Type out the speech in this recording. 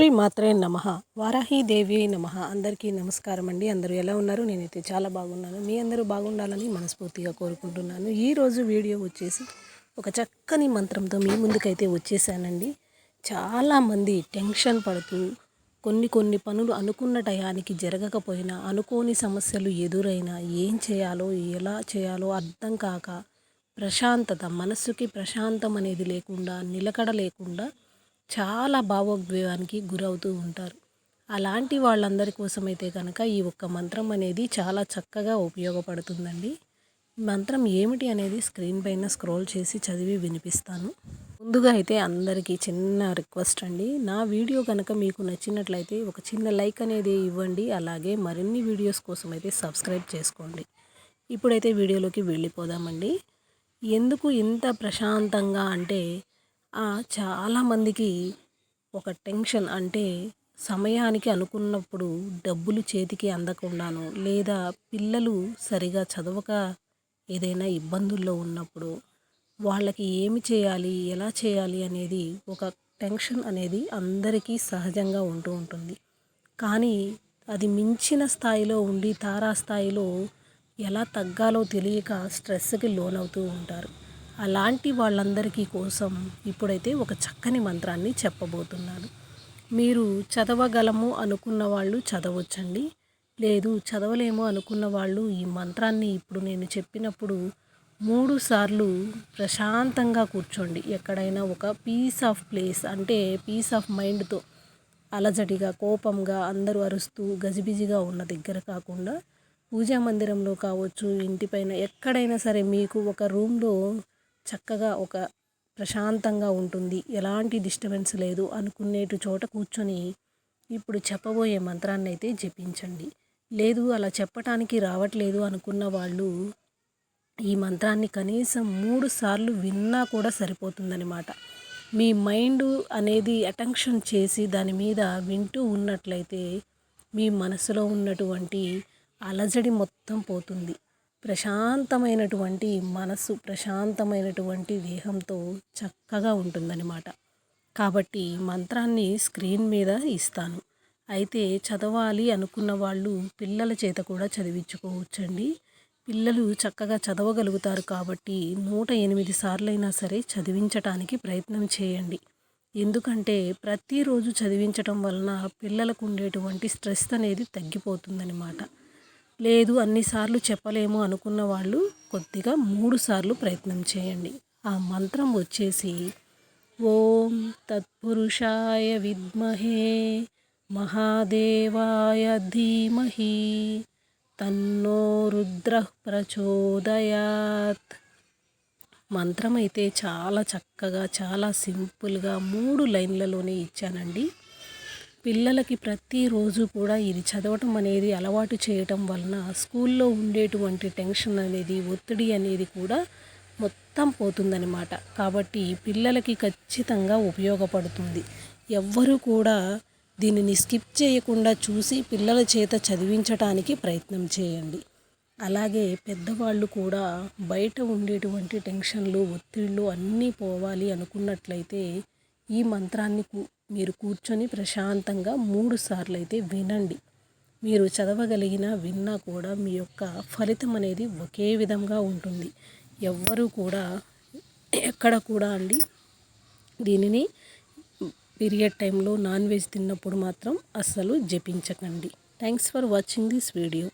శ్రీ మాత్రే నమ. వారాహీదేవి నమ. అందరికీ నమస్కారం అండి. అందరూ ఎలా ఉన్నారు? నేనైతే చాలా బాగున్నాను. మీ అందరూ బాగుండాలని మనస్ఫూర్తిగా కోరుకుంటున్నాను. ఈరోజు వీడియో వచ్చేసి ఒక చక్కని మంత్రంతో మీ ముందుకైతే వచ్చేసానండి. చాలామంది టెన్షన్ పడుతూ కొన్ని కొన్ని పనులు అనుకున్న టయానికి జరగకపోయినా అనుకోని సమస్యలు ఎదురైనా ఏం చేయాలో ఎలా చేయాలో అర్థం కాక ప్రశాంతత మనసుకి ప్రశాంతం అనేది లేకుండా నిలకడ లేకుండా చాలా భావోద్వేగానికి గురవుతూ ఉంటారు. అలాంటి వాళ్ళందరి కోసమైతే కనుక ఈ ఒక్క మంత్రం అనేది చాలా చక్కగా ఉపయోగపడుతుందండి. మంత్రం ఏమిటి అనేది స్క్రీన్ పైన స్క్రోల్ చేసి చదివి వినిపిస్తాను. ముందుగా అయితే అందరికీ చిన్న రిక్వెస్ట్ అండి. నా వీడియో కనుక మీకు నచ్చినట్లయితే ఒక చిన్న లైక్ అనేది ఇవ్వండి. అలాగే మరిన్ని వీడియోస్ కోసం అయితే సబ్స్క్రైబ్ చేసుకోండి. ఇప్పుడైతే వీడియోలోకి వెళ్ళిపోదామండి. ఎందుకు ఇంత ప్రశాంతంగా అంటే చాలామందికి ఒక టెన్షన్ అంటే సమయానికి అనుకున్నప్పుడు డబ్బులు చేతికి అందకుండాను లేదా పిల్లలు సరిగా చదవక ఏదైనా ఇబ్బందుల్లో ఉన్నప్పుడు వాళ్ళకి ఏమి చేయాలి ఎలా చేయాలి అనేది ఒక టెన్షన్ అనేది అందరికీ సహజంగా ఉంటూ ఉంటుంది. కానీ అది మించిన స్థాయిలో ఉండి తారా స్థాయిలో ఎలా తగ్గాలో తెలియక స్ట్రెస్కి లోనవుతూ ఉంటారు. అలాంటి వాళ్ళందరికీ కోసం ఇప్పుడైతే ఒక చక్కని మంత్రాన్ని చెప్పబోతున్నాను. మీరు చదవగలము అనుకున్న వాళ్ళు చదవచ్చండి. లేదు చదవలేము అనుకున్న వాళ్ళు ఈ మంత్రాన్ని ఇప్పుడు నేను చెప్పినప్పుడు మూడు సార్లు ప్రశాంతంగా కూర్చోండి. ఎక్కడైనా ఒక పీస్ ఆఫ్ ప్లేస్ అంటే పీస్ ఆఫ్ మైండ్తో అలజడిగా కోపంగా అందరూ అరుస్తూ గజిబిజిగా ఉన్న దగ్గర కాకుండా పూజా మందిరంలో కావచ్చు ఇంటిపైన ఎక్కడైనా సరే మీకు ఒక రూమ్లో చక్కగా ఒక ప్రశాంతంగా ఉంటుంది. ఎలాంటి డిస్టర్బెన్స్ లేదు. అనుకునేటు చోట కూర్చొని ఇప్పుడు చెప్పబోయే మంత్రాన్ని అయితే జపించండి. లేదు అలా చెప్పటానికి రావట్లేదు అనుకున్న వాళ్ళు ఈ మంత్రాన్ని కనీసం మూడు సార్లు విన్నా కూడా సరిపోతుందనమాట మీ మైండ్ అనేది అటెన్షన్ చేసి దాని మీద వింటూ ఉన్నట్లయితే మీ మనసులో ఉన్నటువంటి అలజడి మొత్తం పోతుంది. ప్రశాంతమైనటువంటి మనసు ప్రశాంతమైనటువంటి దేహంతో చక్కగా ఉంటుందన్నమాట. కాబట్టి మంత్రాన్ని స్క్రీన్ మీద ఇస్తాను. అయితే చదవాలి అనుకున్న వాళ్ళు పిల్లల చేత కూడా చదివించుకోవచ్చండి. పిల్లలు చక్కగా చదవగలుగుతారు కాబట్టి నూట ఎనిమిది సార్లైనా సరే చదివించటానికి ప్రయత్నం చేయండి. ఎందుకంటే ప్రతిరోజు చదివించటం వలన పిల్లలకు ఉండేటువంటి స్ట్రెస్ అనేది తగ్గిపోతుందన్నమాట. లేదు అన్నిసార్లు చెప్పలేము అనుకున్న వాళ్ళు కొద్దిగా మూడు సార్లు ప్రయత్నం చేయండి. ఆ మంత్రం వచ్చేసి ఓం తత్పురుషాయ విద్మహే మహాదేవాయ ధీమహి తన్నో రుద్ర ప్రచోదయాత్. మంత్రం అయితే చాలా చక్కగా చాలా సింపుల్గా మూడు లైన్లలోనే ఇచ్చానండి. పిల్లలకి ప్రతిరోజు కూడా ఇది చదవటం అనేది అలవాటు చేయటం వలన స్కూల్లో ఉండేటువంటి టెన్షన్ అనేది ఒత్తిడి అనేది కూడా మొత్తం పోతుందనమాట కాబట్టి పిల్లలకి ఖచ్చితంగా ఉపయోగపడుతుంది. ఎవ్వరూ కూడా దీనిని స్కిప్ చేయకుండా చూసి పిల్లల చేత చదివించటానికి ప్రయత్నం చేయండి. అలాగే పెద్దవాళ్ళు కూడా బయట ఉండేటువంటి టెన్షన్లు ఒత్తిళ్ళు అన్నీ పోవాలి అనుకున్నట్లయితే ఈ మంత్రాన్ని మీరు కూర్చొని ప్రశాంతంగా మూడు సార్లు అయితే వినండి. మీరు చదవగలిగిన విన్నా కూడా మీ యొక్క ఫలితం అనేది ఒకే విధంగా ఉంటుంది. ఎవ్వరూ కూడా ఎక్కడ కూడా అండి దీనిని పీరియడ్ టైంలో నాన్ వెజ్ తిన్నప్పుడు మాత్రం అస్సలు జపించకండి. Thanks for watching this video.